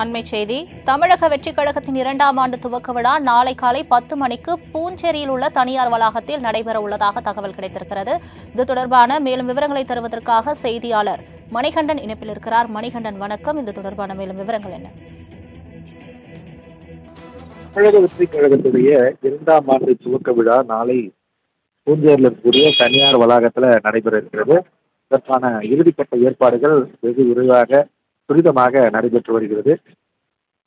அண்மை செய்தி. தமிழக வெற்றிக் கழகத்தின் இரண்டாம் ஆண்டு துவக்க விழா நாளை காலை பத்து மணிக்கு பூஞ்சேரியில் உள்ள தனியார் வளாகத்தில் நடைபெற உள்ளதாக தகவல் கிடைத்திருக்கிறது. இது தொடர்பான மேலும் விவரங்களை தருவதற்காக செய்தியாளர் மணிகண்டன் இணைப்பில் இருக்கிறார். மணிகண்டன் வணக்கம். இது தொடர்பான மேலும் விவரங்கள் என்ன? தமிழக வெற்றிக் கழகத்துடைய இரண்டாம் ஆண்டு துவக்க விழா நாளை பூஞ்சேரியில் இருக்கக்கூடிய தனியார் வளாகத்தில் நடைபெற இருக்கிறது. இதற்கான இறுதிக்கட்ட ஏற்பாடுகள் வெகு விரைவாக துரிதமாக நடைபெற்று வருகிறது.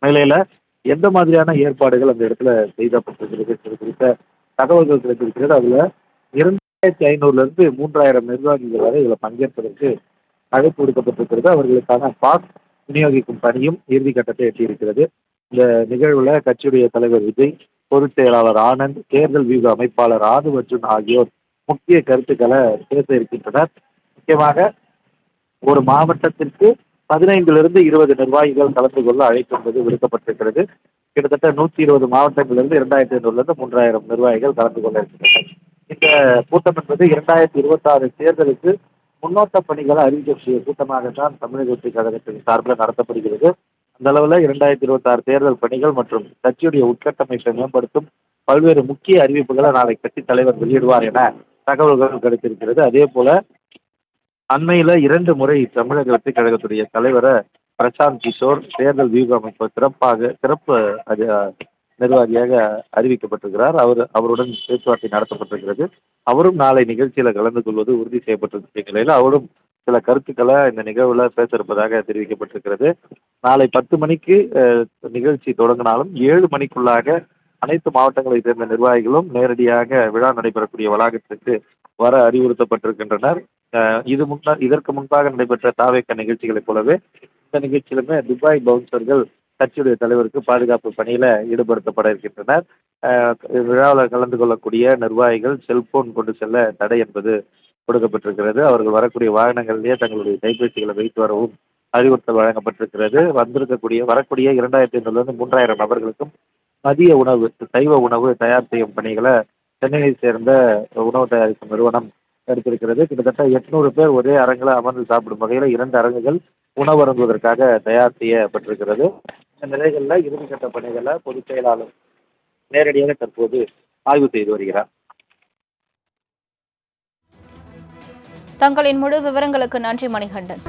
நிலையில எந்த மாதிரியான ஏற்பாடுகள் அந்த இடத்துல செய்யப்பட்டிருக்கிறது குறித்த தகவல்கள் கிடைத்திருக்கிறது. அதுல இரண்டாயிரத்தி ஐநூறுல இருந்து மூன்றாயிரம் நிர்வாகிகள் வரை இதில் பங்கேற்பதற்கு அழைப்பு விடுக்கப்பட்டிருக்கிறது. அவர்களுக்கான பாஸ் விநியோகிக்கும் பணியும் இறுதிக்கட்டத்தை எட்டியிருக்கிறது. இந்த நிகழ்வுல கட்சியுடைய தலைவர் விஜய் பொதுச் செயலாளர் ஆனந்த் தேர்தல் வியூக அமைப்பாளர் ஆது அர்ஜுன் ஆகியோர் முக்கிய கருத்துக்களை பேச இருக்கின்றனர். முக்கியமாக ஒரு மாவட்டத்திற்கு பதினைந்திலிருந்து இருபது நிர்வாகிகள் கலந்து கொள்ள அழைப்பு என்பது விடுக்கப்பட்டிருக்கிறது. கிட்டத்தட்ட நூற்றி இருபது மாவட்டங்களிலிருந்து இரண்டாயிரத்தி ஐநூறுலேருந்து மூன்றாயிரம் நிர்வாகிகள் கலந்து கொள்ள இருக்கின்றனர். இந்த கூட்டம் என்பது இரண்டாயிரத்தி இருபத்தாறு தேர்தலுக்கு முன்னோட்ட பணிகளை அறிவிக்கக்கூடிய கூட்டமாகத்தான் தமிழக வெற்றி கழகத்தின் சார்பில் நடத்தப்படுகிறது. அந்த அளவில் இரண்டாயிரத்தி இருபத்தாறு தேர்தல் பணிகள் மற்றும் கட்சியுடைய உட்கட்டமைப்பை மேம்படுத்தும் பல்வேறு முக்கிய அறிவிப்புகளை நாளை கட்சித் தலைவர் வெளியிடுவார் என தகவல்கள் கிடைத்திருக்கிறது. அதே போல அண்மையில் இரண்டு முறை தமிழக வெற்றிக் கழகத்துடைய தலைவரை பிரசாந்த் கிஷோர் தேர்தல் வியூக அமைப்பு சிறப்பாக சிறப்பு அது- நிர்வாகியாக அறிவிக்கப்பட்டிருக்கிறார். அவர் அவருடன் பேச்சுவார்த்தை நடத்தப்பட்டிருக்கிறது. அவரும் நாளை நிகழ்ச்சியில் கலந்து கொள்வது உறுதி செய்யப்பட்டிருக்கிற நிலையில் அவரும் சில கருத்துக்களை இந்த நிகழ்வுல பேச இருப்பதாக தெரிவிக்கப்பட்டிருக்கிறது. நாளை பத்து மணிக்கு நிகழ்ச்சி தொடங்கினாலும் ஏழு மணிக்குள்ளாக அனைத்து மாவட்டங்களைச் சேர்ந்த நிர்வாகிகளும் நேரடியாக விழா நடைபெறக்கூடிய வளாகத்திற்கு வர அறிவுறுத்தப்பட்டிருக்கின்றனர். இது முன்னா இதற்கு முன்பாக நடைபெற்ற தாவேக்க நிகழ்ச்சிகளைப் போலவே இந்த நிகழ்ச்சியிலுமே துபாய் பவுன்சர்கள் கட்சியுடைய தலைவருக்கு பாதுகாப்பு பணியில ஈடுபடுத்தப்பட இருக்கின்றனர். விழாவில் கலந்து கொள்ளக்கூடிய நிர்வாகிகள் செல்போன் கொண்டு செல்ல தடை என்பது கொடுக்கப்பட்டிருக்கிறது. அவர்கள் வரக்கூடிய வாகனங்களிலேயே தங்களுடைய கைபேசிகளை வைத்து வரவும் அறிவுறுத்தல் வழங்கப்பட்டிருக்கிறது. வந்திருக்கக்கூடிய வரக்கூடிய இரண்டாயிரத்தி ஐநூறுலேருந்து மூன்றாயிரம் நபர்களுக்கும் மதிய உணவு சைவ உணவு தயார் செய்யும் பணிகளை சென்னையை சேர்ந்த உணவு தயாரிக்கும் நிறுவனம் எடுத்திருக்கிறது. கிட்டத்தட்ட எட்நூறு பேர் ஒரே அரங்கில் அமர்ந்து சாப்பிடும் வகையில் இரண்டு அரங்குகள் உணவு தயார் செய்யப்பட்டிருக்கிறது. இந்த நிலைகளில் இறுதிக்கட்ட பணிகளை பொதுச் செயலாளர் நேரடியாக தற்போது ஆய்வு செய்து வருகிறார். தங்களின் முழு விவரங்களுக்கு நன்றி மணிகண்டன்.